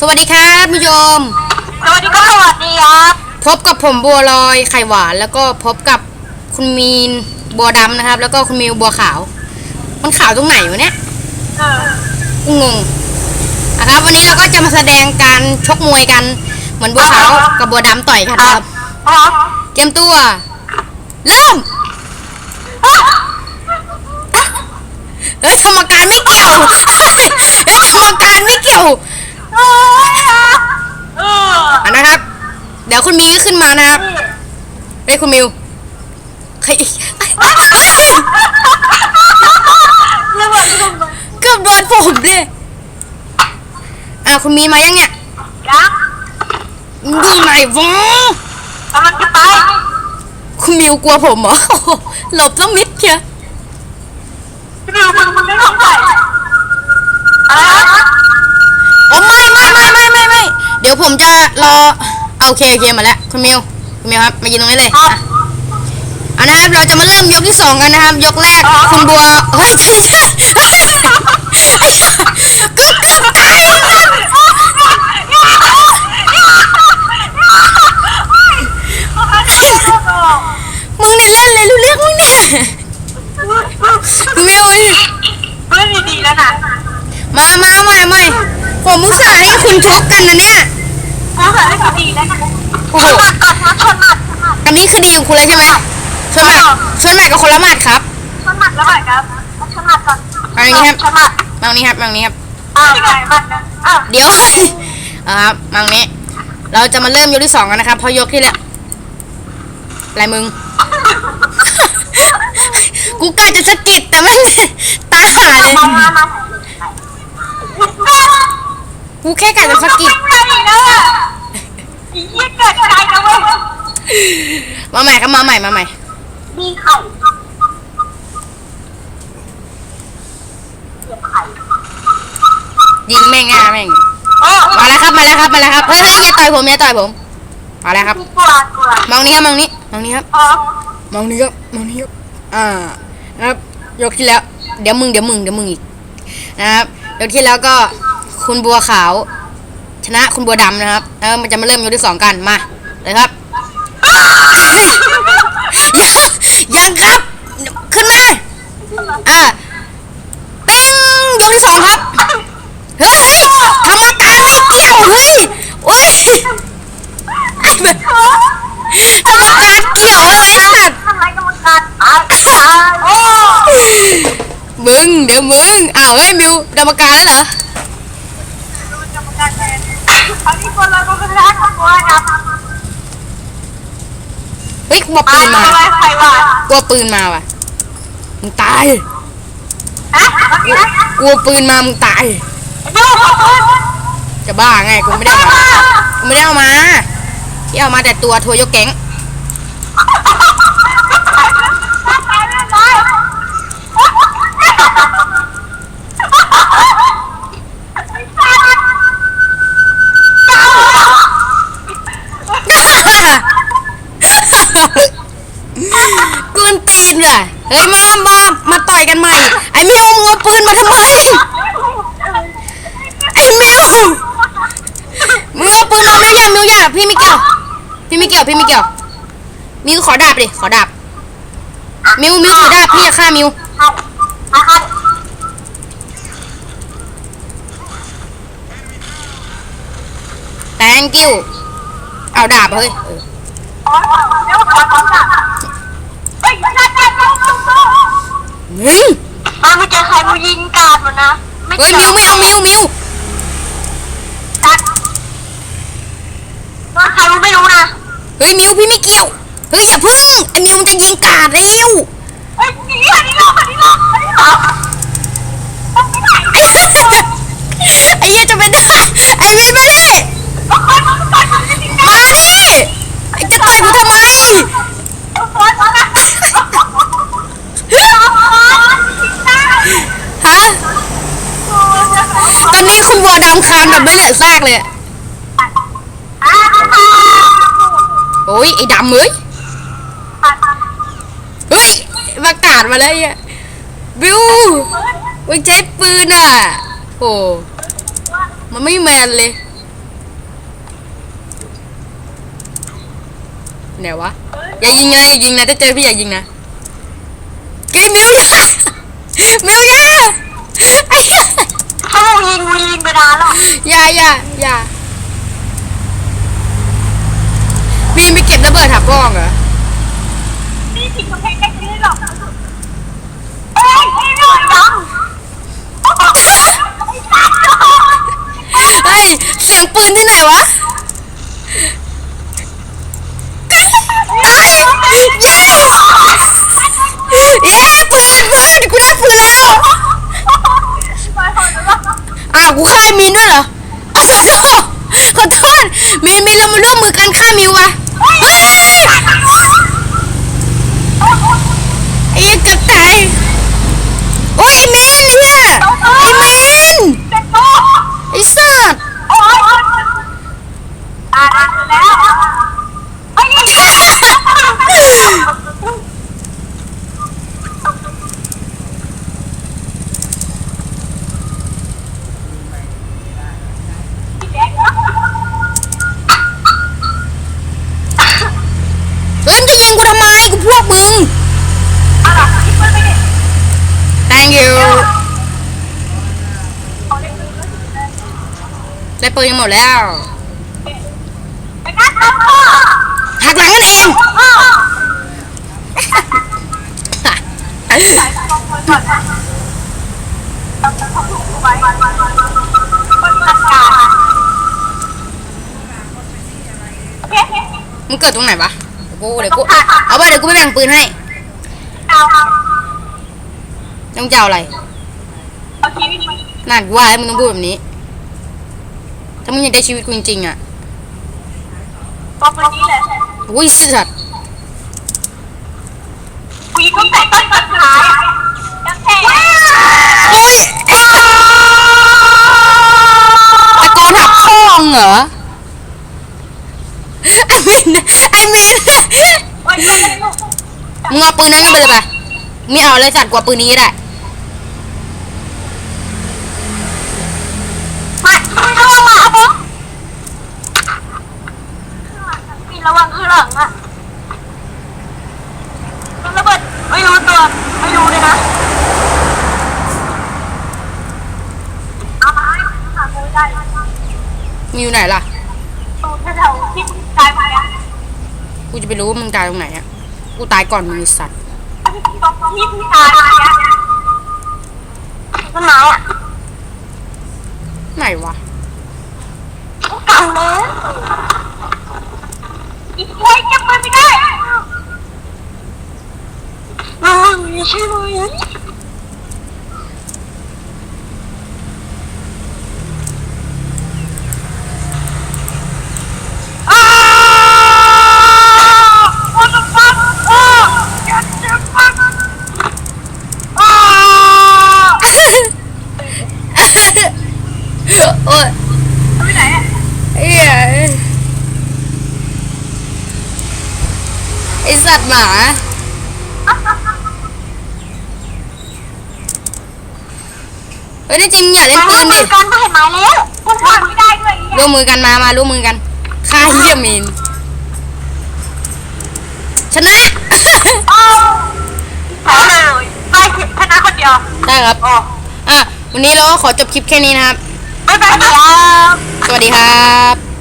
สวัสดีครับผู้ชมสวัสดีครับสวัสดีครับพบกับผมบัวลอยไข่หวาน แล้วก็พบกับคุณมีนบัวดำนะครับ แล้วก็คุณมิวบัวขาว มันขาวตรงไหนวะเนี่ยเออกูงงนะครับ วันนี้เราก็จะมาแสดงการชกมวยกัน เหมือนบัวขาวกับบัวดำต่อยกันครับ ครับเตรียมตัว เริ่มเฮ้ยกรรมการไม่เกี่ยวเฮ้ยกรรมการไม่เกี่ยวเออ อะนะครับ เดี๋ยวคุณมิวก็ขึ้นมานะครับเฮ้ยคุณมิวเฮ้ยระเบิดระเบิดเกือบโดนผมเลยอะคุณมีมายังเนี่ยยังอยู่ไหนวะกำลังจะไปคุณมิวกลัวผมเหรอ หลบต้องมิดเชียว พี่ดิวมึงมึงไม่ต้องไร ยวผมจะรอเอาโอเคโอเคมาแล้วคุณมิวคุณมิวครับมายืนตรงนี้เลยครับ อะเอันนะครับเราจะมาเริ่มยกที่สองกันนะครับ ยกแรกคุณบัวเฮ้ยใช่ใช่เฮ้ยไอ้เหี้ยเกือบเกือบตายมึงเนี่ยเล่นเลยรู้เรื่องมึงเนี่ยคุณมิวเพื่อนดีๆแล้วนะมามาใหม่ใหม่ผมมุตส่าห์ให้คุณชกกันนะเนี่ยกูใส่ ได้ดีแล้วนะโอ้ชโหนหมัดก่อนนะชนหมัดชนหมัดอันนี้คือดีของคุณแล้วใช่ไหมชนหมัดชนหมัดกับคนละหมัดครับ ชนหมัดแล้วแบบครับชนหมัดก่อนเอาอย่างนี้ครับ ชนหมัดมาตรงนี้ครับมาตรงนี้ครับอ้าวไหนมันนะอ้าวเดี๋ยว เอาครับมาตรงนี้ เราจะมาเริ่มยกที่สองกันนะครับเพราะยกที่แล้วอะไรมึง กูกล้าจะสะกิดแต่มันตาหาเลยมามามากูแค่กะจะสะกิดไม่ได้นะ อีเหี้ยเกิดใจนะเว้ยมาใหม่ครับมาใหม่มาใหม่ มีไข่เก็บไข่ยิงแม่งง่าแม่งโอ้มาแล้วครับมาแล้วครับมาแล้วครับ เฮ้ยเฮ้ยอย่าต่อยผมอย่าต่อยผม มาแล้วครับ มีกลัวกลัวมองนี้ครับมองนี้มองนี้ครับ อ๋อมองนี้ครับมองนี้ครับ อ่า นะครับ ยกที่แล้ว เดี๋ยวมึงเดี๋ยวมึงเดี๋ยวมึงอีก นะครับ ยกที่แล้วก็คุณบัวขาว ชนะคุณบัวดำนะครับแล้วมันจะมาเริ่มยกที่สองกันมาเลยครับยังครับ ขึ้นมาอ่าติ้งยกที่สองครับเฮ้ยกรรมการไม่เกี่ยวเฮ้ยโอ้ยไอ้แบบกรรมการเกี่ยวอะไรสัตว์ทำไมกรรมการตายตายโอ้มึงเดี๋ยวมึงอ้าวเฮ้ยมิวกรรมการแล้วเหรอ ดูกรรมการแทนอันนี้ คนเราก็เป็นร้านของบัวนะเฮ้ยกลัวปืตายนมาอะไรใครวะกลัวปืนมาว่ะมึงตายฮะเมื่อกี้นะกลัวปืนมามึงตายดูขอโทษจะบ้าไงกูไม่ได้เอามากูไม่ได้เอามาที่เอามาแต่ตัวทัวร์ยกแก๊ง กุนตีนว่ะเฮ้ยมามามาต่อยกันใหม่ ไอ้มิวมึงเอาปืนมาทำไม ไอ้มิวมึงเอาปืนมามิวอย่ามิวอย่าพี่ไม่เกี่ยว พี่ไม่เกี่ยว พี่ไม่เกี่ยว มิวขอดาบดิ ขอดาบ มิวมิวถือดาบพี่จะฆ่ามิว thank you เอาดาบเฮ้ย เออมึงมาไม่เจอใครมายิงกาดมันนะเฮ้ยมิวไม่เอามิวมิวตัดว่าใครรู้ไม่รู้นะเฮ้ยมิวพี่ไม่เกี่ยวเฮ้ยอย่าพึ่งไอ้มิวมันจะยิงกาดเร็วเฮ้ยหนีอันนี้ลงอันนี้ลงอันนี้ลงต้อง คุณวอดำคานแบบไม่เหลือซากเลยโอ้ยไอ้ดำเอ้ยเฮ้ยประกาศมาเลยอะบิวมึงใช้ปืนอะโอ้มันไม่แมนเลยไหนวะอย่ายิงนะอย่ายิงนะถ้าเจอพี่อย่ายิงนะเกมเบลยามิวยา มึงยิงไปนานแล้วอย่าอย่าอย่าพี่ไม่เก็บระเบิดถักกล้องเหรอนี่ทิ้งกำแพงได้ที่หรอกเอ้ยไม่รอดยังเฮ้ยเสียงปืนที่ไหนวะตายเย้เย้ปืนปืนกูได้ปืนแล้วไปขอโทษอ้าวกู ฆ่ามีนด้วยเหรอขอโทษขอโทษมีนมีนเรามาร่วมมือกันฆ่ามิววะเฮ้ยไอ้เหี้ยเกือบตายโอ้ยไอ้มีนไอ้เหี้ยไอ้มีนเป็นโตไอ้สัตว์โอ้ยอ่านแล้วไอ้นี่ เฮ้ยมึงจะยิงกูทำไมกูพวกมึง อะไรที่มันไม่ได้ thank you เขาเรียก ได้ปืนยังหมดแล้วไปนัดเขาพ่อหักหลังมันเองพ่ออะลองคนก่อนนะต้องเขาถูกไว้คนจัดการโอเคมึงเกิดตรงไหนวะเดี๋ยวกูเดี๋ยวกูเอาไปเดี๋ยวกูไปแบ่งปืนให้เอาเอาต้องจะเอาอะไรเอาชีวิตมันนั่นกูว่าแล้วมึงต้องพูดแบบนี้ ถ้ามึงอยากได้ชีวิตกูจริงๆอะบอกวันนี้เลยอุ้ยสัตว์กูยิงตั้งแต่ต้นจนท้ายยังแทงโอ้ยไอ้ตะโกนหักข้องเหรอไอ้เมนไอ้เมนโอ้ยลูกมึงเอาปืนนั้นไปเลยปะไม่เอาเลยสัตว์กว่าปืนนี้ก็ได้ มา ไม่ระวังอะผมมีระวังคือหลังอะมันระเบิดไม่รู้ตัวไม่รู้เลยนะเอามาให้หาไม่ได้มึงอยู่ไหนล่ะ ตรงแถวๆที่ตายไปอะกูจะไปรู้ว่ามึงตายตรงไหนอะ กูตายก่อนมึงไอ้สัตว์ ตรงที่มึงตายไปอะต้นไม้อะ ไหนวะ กลังเลยอีกไว้เก็บมันไม่ได้มึงไม่ใช่เลยอ้าว what the fuck อ้าว get the fuck อ้าว โอ้ยไปไหนอะไอ้เหี้ยไอสัตว์หมาเฮ้ยที่จริงอย่าเล่นปืนดิการได้มาแล้วมันทำไม่ได้ด้วยร่วมมือกันมามาร่วมมือกันฆ่าเฮียมีนชนะอ้าวแพ้เลยไปชนะคนเดียวได้ครับอ๋ออะวันนี้เราก็ขอจบคลิปแค่นี้นะครับ บ๊ายบายครับ สวัสดีครับ